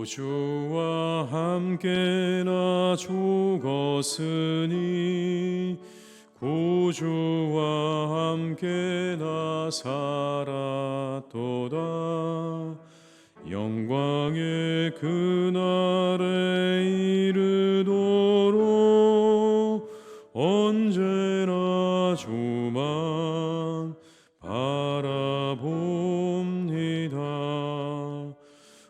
고주와 함께 나 죽었으니 고주와 함께 나 살았도다. 영광의 그날에 이르도록 언제나 주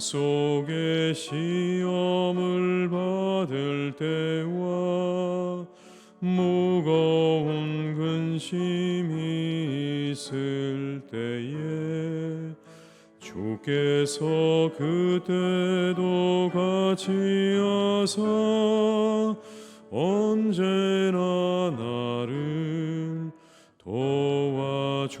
속에 시험을 받을 때와 무거운 근심이 있을 때에 주께서 그때도 같이 하사 언제나 나를 도와주시네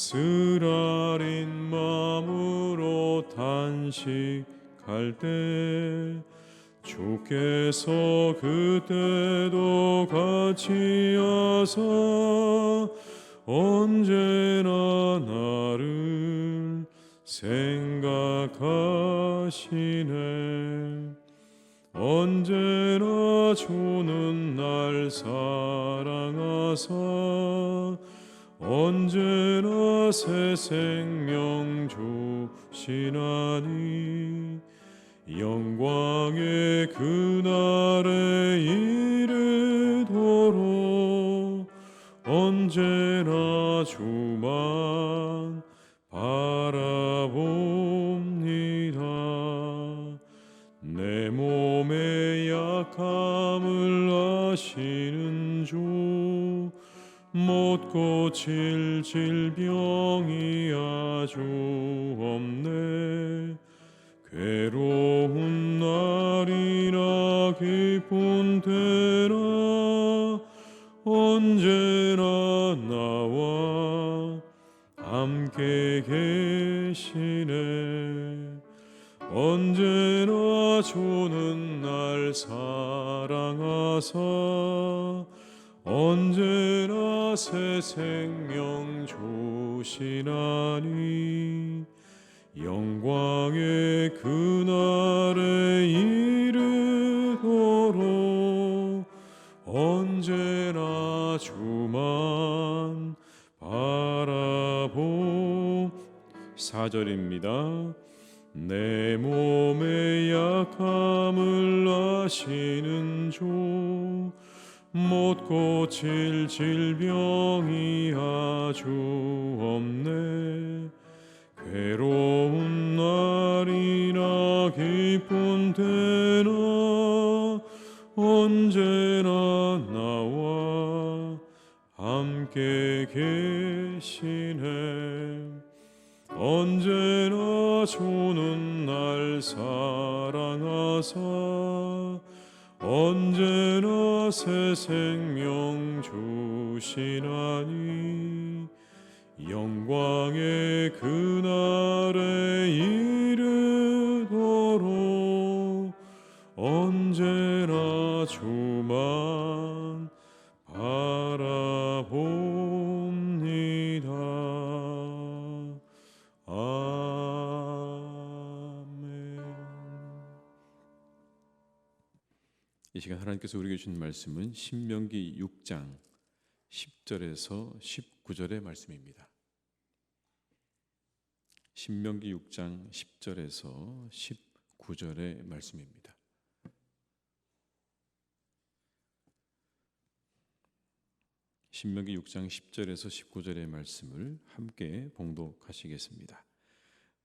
쓰라린 마음으로 단식할 때 주께서 그때도 같이 하사 언제나 나를 생각하시네. 언제나 주는 날 사랑하사 언제나 새 생명 주시나니 영광의 그날에 이르도록 언제나 주만 바라봅니다. 내 몸의 약함을 아시는 주, 못 고칠 질병이 아주 없네. 괴로운 날이나 기쁜 때나 언제나 나와 함께 계시네. 언제나 주는 날 사랑하사 언제나 새 생명 주시나니 영광의 그날에 이르도록 언제나 주만 바라보 4절입니다. 내 몸의 약함을 아시는 주 못 고칠 질병이 아주 없네. 괴로운 날이나 기쁜 때나 언제나 나와 함께 계시네. 언제나 주는 날 사랑하사 언제나 새 생명 주시나니 영광의 그날에 이 시간 하나님께서 우리에게 주신 말씀은 신명기 6장 10절에서 19절의 말씀입니다. 신명기 6장 10절에서 19절의 말씀입니다. 신명기 6장 10절에서 19절의 말씀을 함께 봉독하시겠습니다.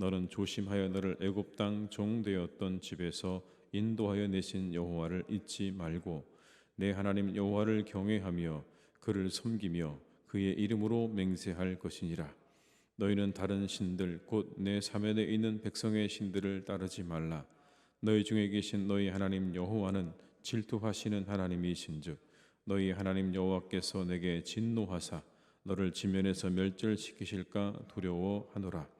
너는 조심하여 너를 애굽 땅 종 되었던 집에서 인도하여 내신 여호와를 잊지 말고 내 하나님 여호와를 경외하며 그를 섬기며 그의 이름으로 맹세할 것이니라. 너희는 다른 신들 곧 내 사면에 있는 백성의 신들을 따르지 말라. 너희 중에 계신 너희 하나님 여호와는 질투하시는 하나님이신즉 너희 하나님 여호와께서 내게 진노하사 너를 지면에서 멸절시키실까 두려워하노라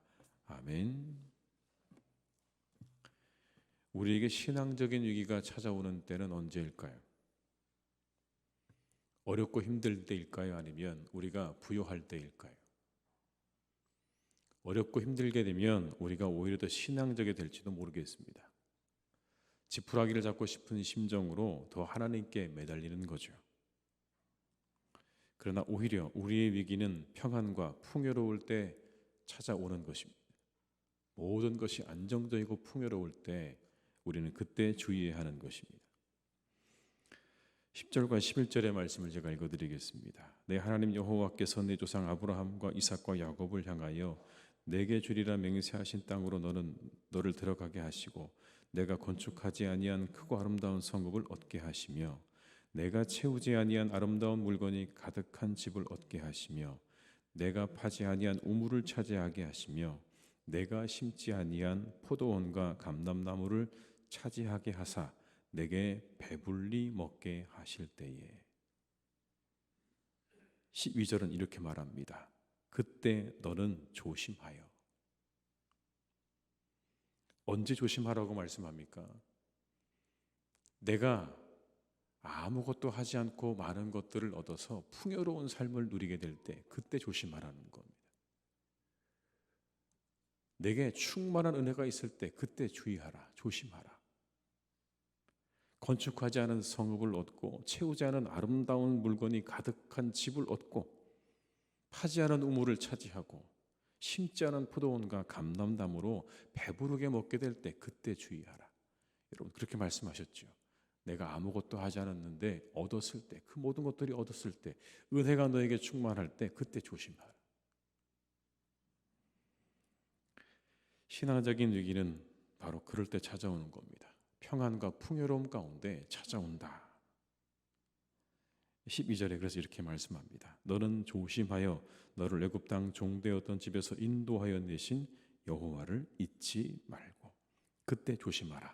아멘. 우리에게 신앙적인 위기가 찾아오는 때는 언제일까요? 어렵고 힘들 때일까요? 아니면 우리가 부요할 때일까요? 어렵고 힘들게 되면 우리가 오히려 더 신앙적이 될지도 모르겠습니다. 지푸라기를 잡고 싶은 심정으로 더 하나님께 매달리는 거죠. 그러나 오히려 우리의 위기는 평안과 풍요로울 때 찾아오는 것입니다. 모든 것이 안정적이고 풍요로울 때 우리는 그때 주의해야 하는 것입니다. 10절과 11절의 말씀을 제가 읽어 드리겠습니다. 내 하나님 여호와께서 내 조상 아브라함과 이삭과 야곱을 향하여 내게 주리라 맹세하신 땅으로 너는 너를 들어가게 하시고 내가 건축하지 아니한 크고 아름다운 성읍을 얻게 하시며 내가 채우지 아니한 아름다운 물건이 가득한 집을 얻게 하시며 내가 파지 아니한 우물을 차지하게 하시며 내가 심지 아니한 포도원과 감람나무를 차지하게 하사 내게 배불리 먹게 하실 때에 12절은 이렇게 말합니다. 그때 너는 조심하여 언제 조심하라고 말씀합니까? 내가 아무것도 하지 않고 많은 것들을 얻어서 풍요로운 삶을 누리게 될 때 그때 조심하라는 겁니다. 내게 충만한 은혜가 있을 때 그때 주의하라. 조심하라. 건축하지 않은 성읍을 얻고 채우지 않은 아름다운 물건이 가득한 집을 얻고 파지 않은 우물을 차지하고 심지 않은 포도원과 감람나무로 배부르게 먹게 될 때 그때 주의하라. 여러분 그렇게 말씀하셨죠. 내가 아무것도 하지 않았는데 얻었을 때 그 모든 것들이 얻었을 때 은혜가 너에게 충만할 때 그때 조심하라. 신앙적인 위기는 바로 그럴 때 찾아오는 겁니다. 평안과 풍요로움 가운데 찾아온다. 12절에 그래서 이렇게 말씀합니다. 너는 조심하여 너를 애굽 땅 종되었던 집에서 인도하여 내신 여호와를 잊지 말고 그때 조심하라.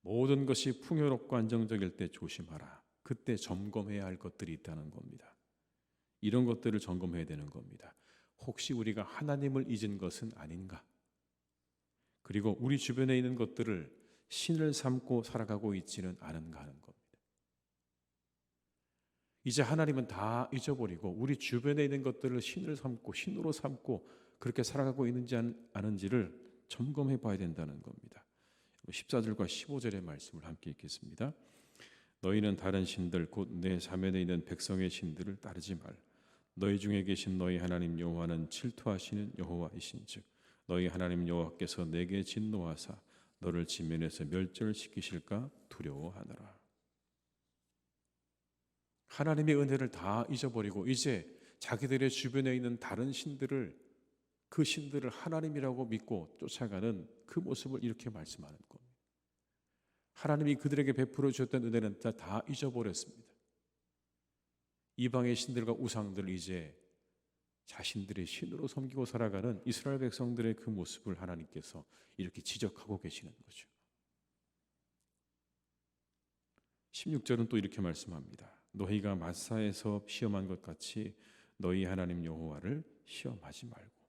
모든 것이 풍요롭고 안정적일 때 조심하라. 그때 점검해야 할 것들이 있다는 겁니다. 이런 것들을 점검해야 되는 겁니다. 혹시 우리가 하나님을 잊은 것은 아닌가? 그리고 우리 주변에 있는 것들을 신을 삼고 살아가고 있지는 않은가 하는 겁니다. 이제 하나님은 다 잊어버리고 우리 주변에 있는 것들을 신을 삼고 신으로 삼고 그렇게 살아가고 있는지 아는지를 점검해 봐야 된다는 겁니다. 14절과 15절의 말씀을 함께 읽겠습니다. 너희는 다른 신들 곧 내 사면에 있는 백성의 신들을 따르지 말. 너희 중에 계신 너희 하나님 여호와는 질투하시는 여호와이신즉 너희 하나님 여호와께서 내게 진노하사 너를 지면에서 멸절시키실까 두려워하노라. 하나님의 은혜를 다 잊어버리고 이제 자기들의 주변에 있는 다른 신들을 그 신들을 하나님이라고 믿고 쫓아가는 그 모습을 이렇게 말씀하는 겁니다. 하나님이 그들에게 베풀어 주셨던 은혜는 다, 다 잊어버렸습니다. 이방의 신들과 우상들을 이제 자신들의 신으로 섬기고 살아가는 이스라엘 백성들의 그 모습을 하나님께서 이렇게 지적하고 계시는 거죠. 16절은 또 이렇게 말씀합니다. 너희가 마사에서 시험한 것 같이 너희 하나님 여호와를 시험하지 말고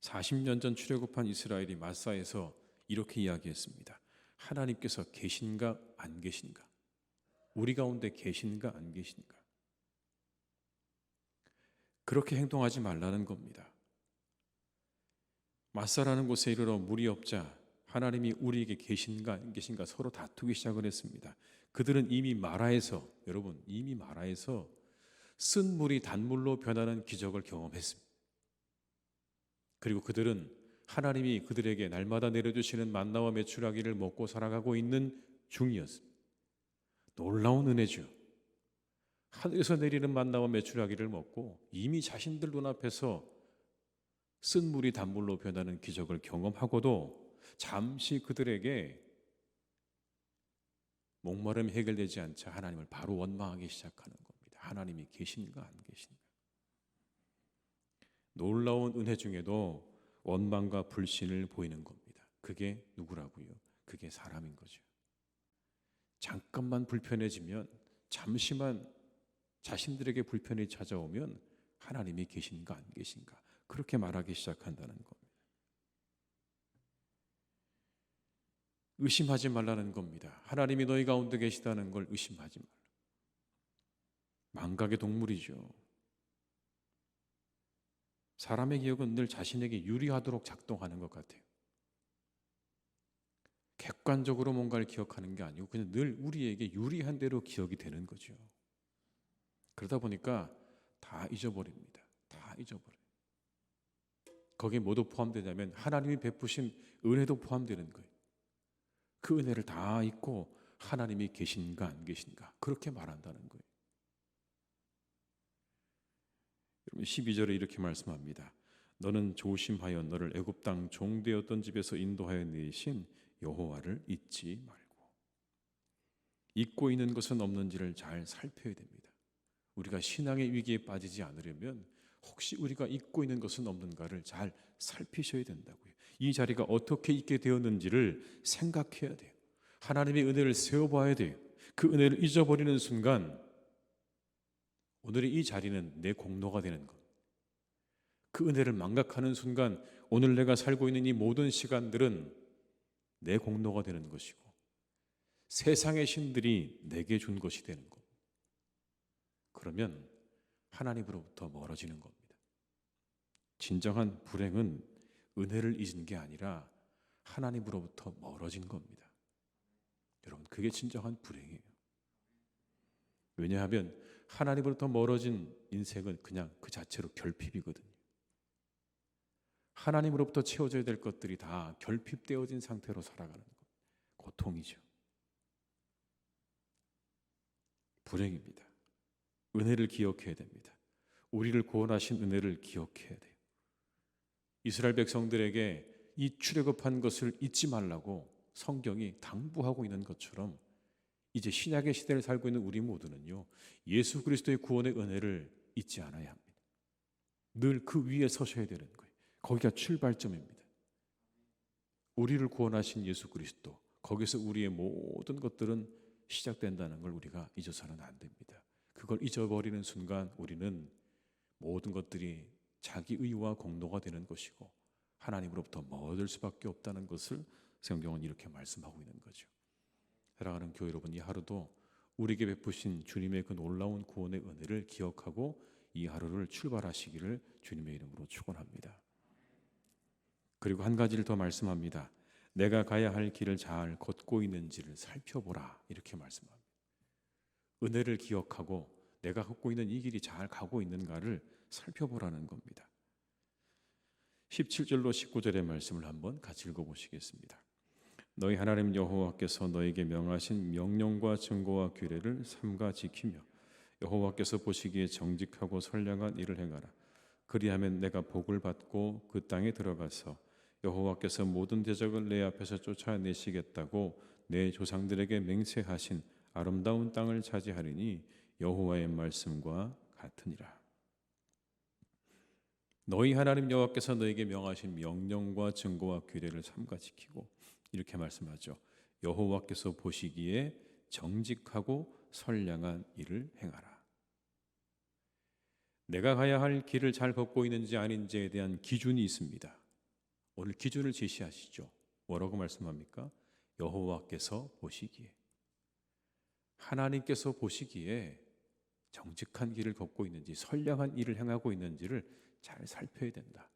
40년 전 출애굽한 이스라엘이 마사에서 이렇게 이야기했습니다. 하나님께서 계신가 안 계신가? 우리 가운데 계신가 안 계신가? 그렇게 행동하지 말라는 겁니다. 마사라는 곳에 이르러 물이 없자 하나님이 우리에게 계신가 안 계신가 서로 다투기 시작을 했습니다. 그들은 이미 마라에서 여러분 이미 마라에서 쓴 물이 단물로 변하는 기적을 경험했습니다. 그리고 그들은 하나님이 그들에게 날마다 내려주시는 만나와 메추라기를 먹고 살아가고 있는 중이었습니다. 놀라운 은혜죠. 하늘에서 내리는 만나와 메추라기를 먹고 이미 자신들 눈앞에서 쓴 물이 단물로 변하는 기적을 경험하고도 잠시 그들에게 목마름이 해결되지 않자 하나님을 바로 원망하기 시작하는 겁니다. 하나님이 계신가 안 계신가? 놀라운 은혜 중에도 원망과 불신을 보이는 겁니다. 그게 누구라고요? 그게 사람인 거죠. 잠깐만 불편해지면 잠시만 자신들에게 불편이 찾아오면 하나님이 계신가 안 계신가 그렇게 말하기 시작한다는 겁니다. 의심하지 말라는 겁니다. 하나님이 너희 가운데 계시다는 걸 의심하지 말라. 망각의 동물이죠. 사람의 기억은 늘 자신에게 유리하도록 작동하는 것 같아요. 객관적으로 뭔가를 기억하는 게 아니고 그냥 늘 우리에게 유리한 대로 기억이 되는 거죠. 그러다 보니까 다 잊어버립니다. 다 잊어버려요. 거기에 뭐도 포함되냐면 하나님이 베푸신 은혜도 포함되는 거예요. 그 은혜를 다 잊고 하나님이 계신가 안 계신가 그렇게 말한다는 거예요. 여러분 12절에 이렇게 말씀합니다. 너는 조심하여 너를 애굽 땅 종되었던 집에서 인도하여 내신 여호와를 잊지 말고 잊고 있는 것은 없는지를 잘 살펴야 됩니다. 우리가 신앙의 위기에 빠지지 않으려면 혹시 우리가 잊고 있는 것은 없는가를 잘 살피셔야 된다고요. 이 자리가 어떻게 있게 되었는지를 생각해야 돼요. 하나님의 은혜를 세워봐야 돼요. 그 은혜를 잊어버리는 순간 오늘의 이 자리는 내 공로가 되는 것. 그 은혜를 망각하는 순간 오늘 내가 살고 있는 이 모든 시간들은 내 공로가 되는 것이고 세상의 신들이 내게 준 것이 되는 것. 그러면 하나님으로부터 멀어지는 겁니다. 진정한 불행은 은혜를 잊은 게 아니라 하나님으로부터 멀어진 겁니다. 여러분, 그게 진정한 불행이에요. 왜냐하면 하나님으로부터 멀어진 인생은 그냥 그 자체로 결핍이거든요. 하나님으로부터 채워져야 될 것들이 다 결핍되어진 상태로 살아가는 것. 고통이죠. 불행입니다. 은혜를 기억해야 됩니다. 우리를 구원하신 은혜를 기억해야 돼요. 이스라엘 백성들에게 이 출애굽한 것을 잊지 말라고 성경이 당부하고 있는 것처럼 이제 신약의 시대를 살고 있는 우리 모두는요. 예수 그리스도의 구원의 은혜를 잊지 않아야 합니다. 늘 그 위에 서셔야 되는 거예요. 거기가 출발점입니다. 우리를 구원하신 예수 그리스도 거기서 우리의 모든 것들은 시작된다는 걸 우리가 잊어서는 안 됩니다. 그걸 잊어버리는 순간 우리는 모든 것들이 자기 의와 공로가 되는 것이고 하나님으로부터 멀어질 수밖에 없다는 것을 성경은 이렇게 말씀하고 있는 거죠. 사랑하는 교회 여러분, 이 하루도 우리에게 베푸신 주님의 그 놀라운 구원의 은혜를 기억하고 이 하루를 출발하시기를 주님의 이름으로 축원합니다. 그리고 한 가지를 더 말씀합니다. 내가 가야 할 길을 잘 걷고 있는지를 살펴보라 이렇게 말씀합니다. 은혜를 기억하고 내가 걷고 있는 이 길이 잘 가고 있는가를 살펴보라는 겁니다. 17절로 19절의 말씀을 한번 같이 읽어보시겠습니다. 너희 하나님 여호와께서 너에게 명하신 명령과 증거와 규례를 삼가 지키며 여호와께서 보시기에 정직하고 선량한 일을 행하라. 그리하면 내가 복을 받고 그 땅에 들어가서 여호와께서 모든 대적을 내 앞에서 쫓아내시겠다고 내 조상들에게 맹세하신 아름다운 땅을 차지하리니 여호와의 말씀과 같으니라. 너희 하나님 여호와께서 너에게 명하신 명령과 증거와 규례를 삼가 지키고 이렇게 말씀하죠. 여호와께서 보시기에 정직하고 선량한 일을 행하라. 내가 가야 할 길을 잘 걷고 있는지 아닌지에 대한 기준이 있습니다. 오늘 기준을 제시하시죠. 뭐라고 말씀합니까? 여호와께서 보시기에 하나님께서 보시기에 정직한 길을 걷고 있는지 선량한 일을 행하고 있는지를 잘 살펴야 된다.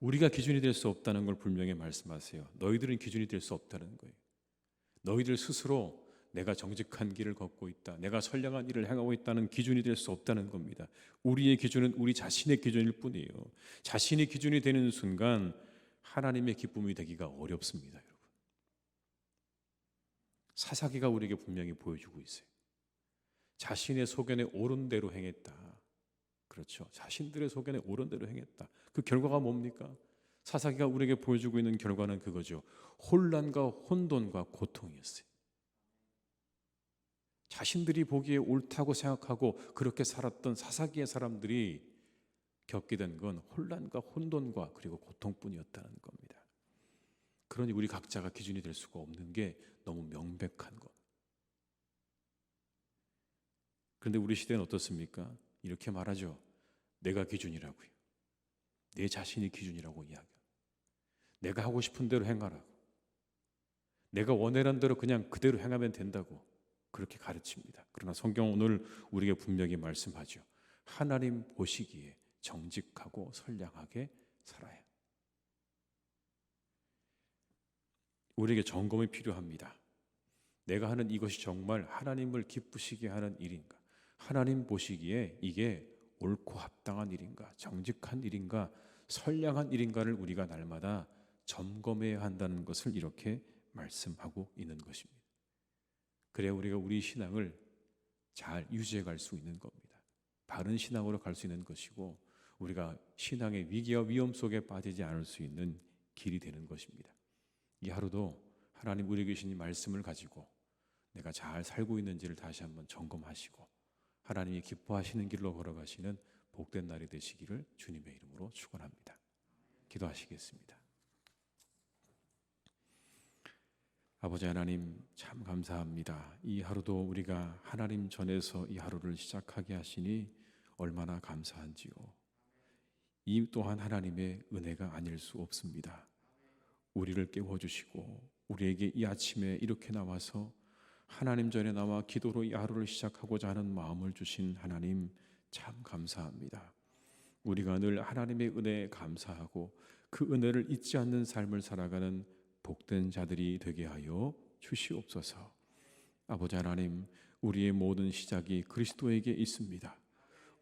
우리가 기준이 될 수 없다는 걸 분명히 말씀하세요. 너희들은 기준이 될 수 없다는 거예요. 너희들 스스로 내가 정직한 길을 걷고 있다. 내가 선량한 일을 행하고 있다는 기준이 될 수 없다는 겁니다. 우리의 기준은 우리 자신의 기준일 뿐이에요. 자신의 기준이 되는 순간 하나님의 기쁨이 되기가 어렵습니다, 여러분. 사사기가 우리에게 분명히 보여주고 있어요. 자신의 소견에 옳은 대로 행했다. 그렇죠. 자신들의 소견에 옳은 대로 행했다. 그 결과가 뭡니까? 사사기가 우리에게 보여주고 있는 결과는 그거죠. 혼란과 혼돈과 고통이었어요. 자신들이 보기에 옳다고 생각하고 그렇게 살았던 사사기의 사람들이 겪게 된 건 혼란과 혼돈과 그리고 고통뿐이었다는 겁니다. 그러니 우리 각자가 기준이 될 수가 없는 게 너무 명백한 것. 그런데 우리 시대는 어떻습니까? 이렇게 말하죠. 내가 기준이라고요. 내 자신이 기준이라고 이야기합니다. 내가 하고 싶은 대로 행하라고. 내가 원하는 대로 그냥 그대로 행하면 된다고 그렇게 가르칩니다. 그러나 성경 오늘 우리에게 분명히 말씀하죠. 하나님 보시기에 정직하고 선량하게 살아야. 우리에게 점검이 필요합니다. 내가 하는 이것이 정말 하나님을 기쁘시게 하는 일인가? 하나님 보시기에 이게 옳고 합당한 일인가, 정직한 일인가, 선량한 일인가를 우리가 날마다 점검해야 한다는 것을 이렇게 말씀하고 있는 것입니다. 그래야 우리가 우리 신앙을 잘 유지해 갈 수 있는 겁니다. 바른 신앙으로 갈 수 있는 것이고 우리가 신앙의 위기와 위험 속에 빠지지 않을 수 있는 길이 되는 것입니다. 이 하루도 하나님 주신 이 말씀을 가지고 내가 잘 살고 있는지를 다시 한번 점검하시고 하나님이 기뻐하시는 길로 걸어가시는 복된 날이 되시기를 주님의 이름으로 축원합니다. 기도하시겠습니다. 아버지 하나님 참 감사합니다. 이 하루도 우리가 하나님 전에서 이 하루를 시작하게 하시니 얼마나 감사한지요. 이 또한 하나님의 은혜가 아닐 수 없습니다. 우리를 깨워 주시고 우리에게 이 아침에 이렇게 나와서 하나님 전에 나와 기도로 이 하루를 시작하고자 하는 마음을 주신 하나님 참 감사합니다. 우리가 늘 하나님의 은혜에 감사하고 그 은혜를 잊지 않는 삶을 살아가는 복된 자들이 되게 하여 주시옵소서. 아버지 하나님, 우리의 모든 시작이 그리스도에게 있습니다.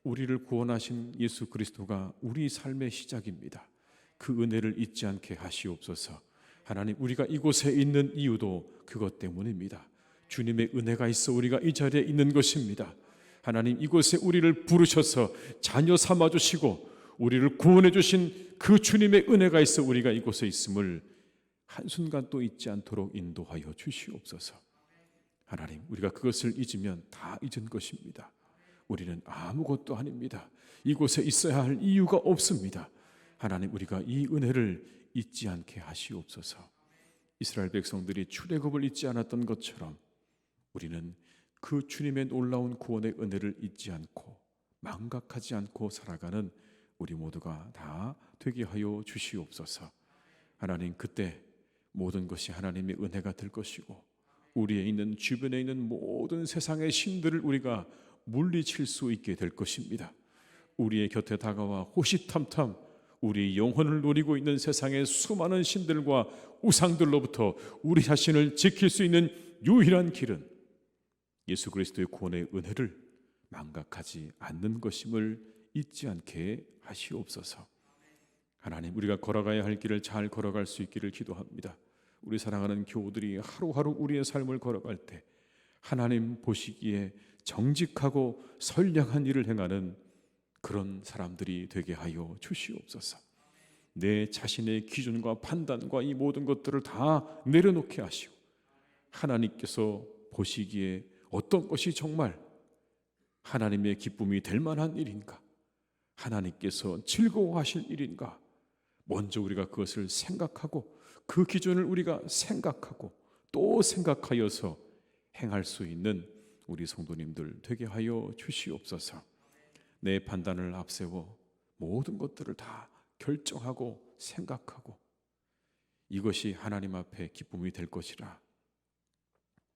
우리를 구원하신 예수 그리스도가 우리 삶의 시작입니다. 그 은혜를 잊지 않게 하시옵소서. 하나님, 우리가 이곳에 있는 이유도 그것 때문입니다. 주님의 은혜가 있어 우리가 이 자리에 있는 것입니다. 하나님 이곳에 우리를 부르셔서 자녀 삼아 주시고 우리를 구원해 주신 그 주님의 은혜가 있어 우리가 이곳에 있음을 한순간 또 잊지 않도록 인도하여 주시옵소서. 하나님, 우리가 그것을 잊으면 다 잊은 것입니다. 우리는 아무것도 아닙니다. 이곳에 있어야 할 이유가 없습니다. 하나님, 우리가 이 은혜를 잊지 않게 하시옵소서. 이스라엘 백성들이 출애굽을 잊지 않았던 것처럼 우리는 그 주님의 놀라운 구원의 은혜를 잊지 않고 망각하지 않고 살아가는 우리 모두가 다 되게 하여 주시옵소서. 하나님 그때 모든 것이 하나님의 은혜가 될 것이고 우리에 있는 주변에 있는 모든 세상의 신들을 우리가 물리칠 수 있게 될 것입니다. 우리의 곁에 다가와 호시탐탐 우리 영혼을 노리고 있는 세상의 수많은 신들과 우상들로부터 우리 자신을 지킬 수 있는 유일한 길은 예수 그리스도의 구원의 은혜를 망각하지 않는 것임을 잊지 않게 하시옵소서. 하나님 우리가 걸어가야 할 길을 잘 걸어갈 수 있기를 기도합니다. 우리 사랑하는 교우들이 하루하루 우리의 삶을 걸어갈 때 하나님 보시기에 정직하고 선량한 일을 행하는 그런 사람들이 되게 하여 주시옵소서. 내 자신의 기준과 판단과 이 모든 것들을 다 내려놓게 하시고 하나님께서 보시기에 어떤 것이 정말 하나님의 기쁨이 될 만한 일인가? 하나님께서 즐거워하실 일인가? 먼저 우리가 그것을 생각하고 그 기준을 우리가 생각하고 또 생각하여서 행할 수 있는 우리 성도님들 되게 하여 주시옵소서. 내 판단을 앞세워 모든 것들을 다 결정하고 생각하고 이것이 하나님 앞에 기쁨이 될 것이라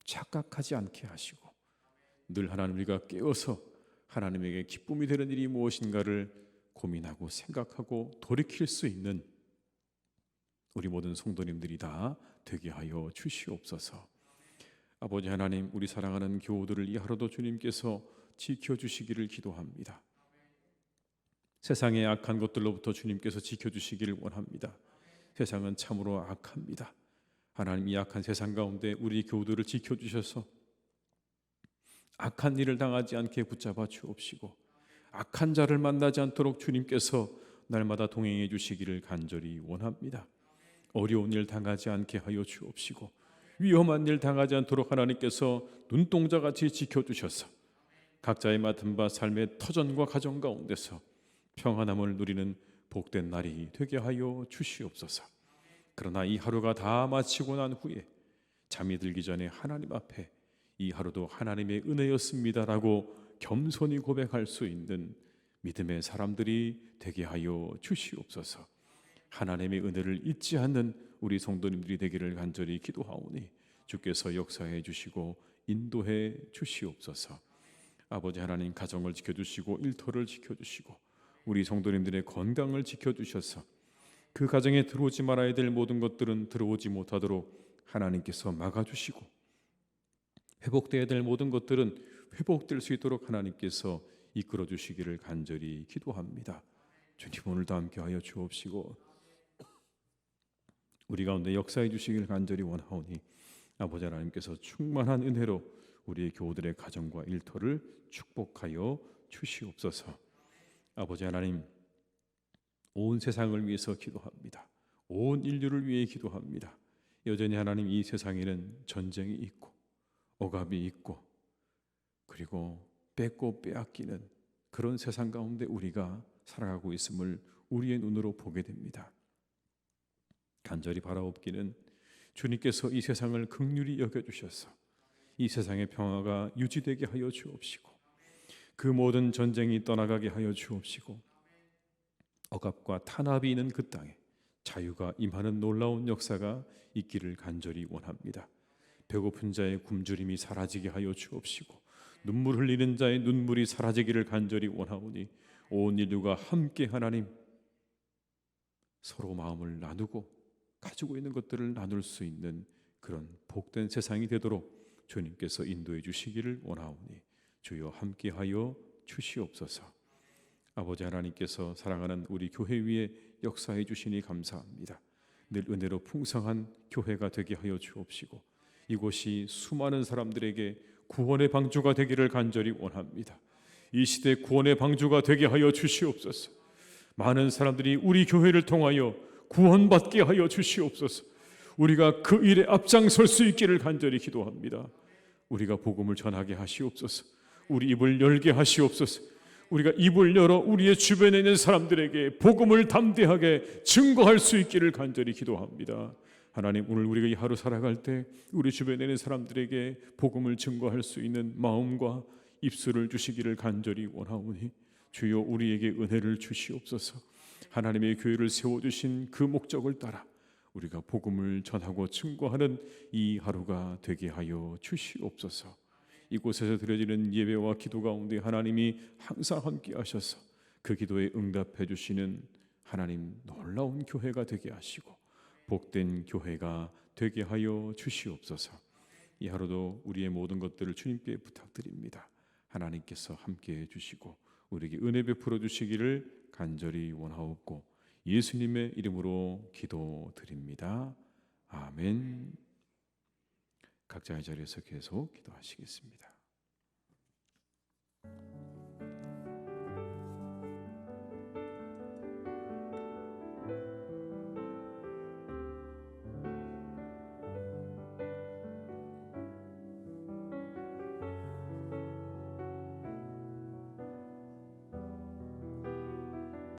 착각하지 않게 하시고 늘 하나님 우리가 깨어서 하나님에게 기쁨이 되는 일이 무엇인가를 고민하고 생각하고 돌이킬 수 있는 우리 모든 성도님들이 다 되게 하여 주시옵소서. 아버지 하나님, 우리 사랑하는 교우들을 이 하루도 주님께서 지켜 주시기를 기도합니다. 세상의 악한 것들로부터 주님께서 지켜 주시기를 원합니다. 세상은 참으로 악합니다. 하나님 이 악한 세상 가운데 우리 교우들을 지켜 주셔서 악한 일을 당하지 않게 붙잡아 주옵시고 악한 자를 만나지 않도록 주님께서 날마다 동행해 주시기를 간절히 원합니다. 어려운 일 당하지 않게 하여 주옵시고 위험한 일 당하지 않도록 하나님께서 눈동자 같이 지켜 주셔서 각자의 맡은 바 삶의 터전과 가정 가운데서 평안함을 누리는 복된 날이 되게 하여 주시옵소서. 그러나 이 하루가 다 마치고 난 후에 잠이 들기 전에 하나님 앞에 이 하루도 하나님의 은혜였습니다라고 겸손히 고백할 수 있는 믿음의 사람들이 되게 하여 주시옵소서. 하나님의 은혜를 잊지 않는 우리 성도님들이 되기를 간절히 기도하오니 주께서 역사해 주시고 인도해 주시옵소서. 아버지 하나님 가정을 지켜 주시고 일터를 지켜 주시고 우리 성도님들의 건강을 지켜 주셔서 그 가정에 들어오지 말아야 될 모든 것들은 들어오지 못하도록 하나님께서 막아 주시고 회복돼야 될 모든 것들은 회복될 수 있도록 하나님께서 이끌어 주시기를 간절히 기도합니다. 주님 오늘도 함께하여 주옵시고 우리 가운데 역사해 주시기를 간절히 원하오니 아버지 하나님께서 충만한 은혜로 우리의 교우들의 가정과 일터를 축복하여 주시옵소서. 아버지 하나님 온 세상을 위해서 기도합니다. 온 인류를 위해 기도합니다. 여전히 하나님 이 세상에는 전쟁이 있고 억압이 있고 그리고 뺏고 빼앗기는 그런 세상 가운데 우리가 살아가고 있음을 우리의 눈으로 보게 됩니다. 간절히 바라옵기는 주님께서 이 세상을 극률히 여겨 주셔서 이 세상의 평화가 유지되게 하여 주옵시고 그 모든 전쟁이 떠나가게 하여 주옵시고 억압과 탄압이 있는 그 땅에 자유가 임하는 놀라운 역사가 있기를 간절히 원합니다. 배고픈 자의 굶주림이 사라지게 하여 주옵시고 눈물 흘리는 자의 눈물이 사라지기를 간절히 원하오니 온 인류가 함께 하나님 서로 마음을 나누고 가지고 있는 것들을 나눌 수 있는 그런 복된 세상이 되도록 주님께서 인도해 주시기를 원하오니 주여 함께하여 주시옵소서. 아버지 하나님께서 사랑하는 우리 교회 위에 역사해 주시니 감사합니다. 늘 은혜로 풍성한 교회가 되게 하여 주옵시고 이곳이 수많은 사람들에게 구원의 방주가 되기를 간절히 원합니다. 이 시대 구원의 방주가 되게 하여 주시옵소서. 많은 사람들이 우리 교회를 통하여 구원받게 하여 주시옵소서. 우리가 그 일에 앞장설 수 있기를 간절히 기도합니다. 우리가 복음을 전하게 하시옵소서. 우리 입을 열게 하시옵소서. 우리가 입을 열어 우리의 주변에 있는 사람들에게 복음을 담대하게 증거할 수 있기를 간절히 기도합니다. 하나님 오늘 우리가 이 하루 살아갈 때 우리 주변에 있는 사람들에게 복음을 증거할 수 있는 마음과 입술을 주시기를 간절히 원하오니 주여 우리에게 은혜를 주시옵소서. 하나님의 교회를 세워 주신 그 목적을 따라 우리가 복음을 전하고 증거하는 이 하루가 되게 하여 주시옵소서. 이곳에서 드려지는 예배와 기도 가운데 하나님이 항상 함께 하셔서 그 기도에 응답해 주시는 하나님 놀라운 교회가 되게 하시고 복된 교회가 되게 하여 주시옵소서. 이 하루도 우리의 모든 것들을 주님께 부탁드립니다. 하나님께서 함께 해 주시고 우리에게 은혜 베풀어 주시기를 간절히 원하옵고 예수님의 이름으로 기도드립니다. 아멘. 각자의 자리에서 계속 기도하시겠습니다.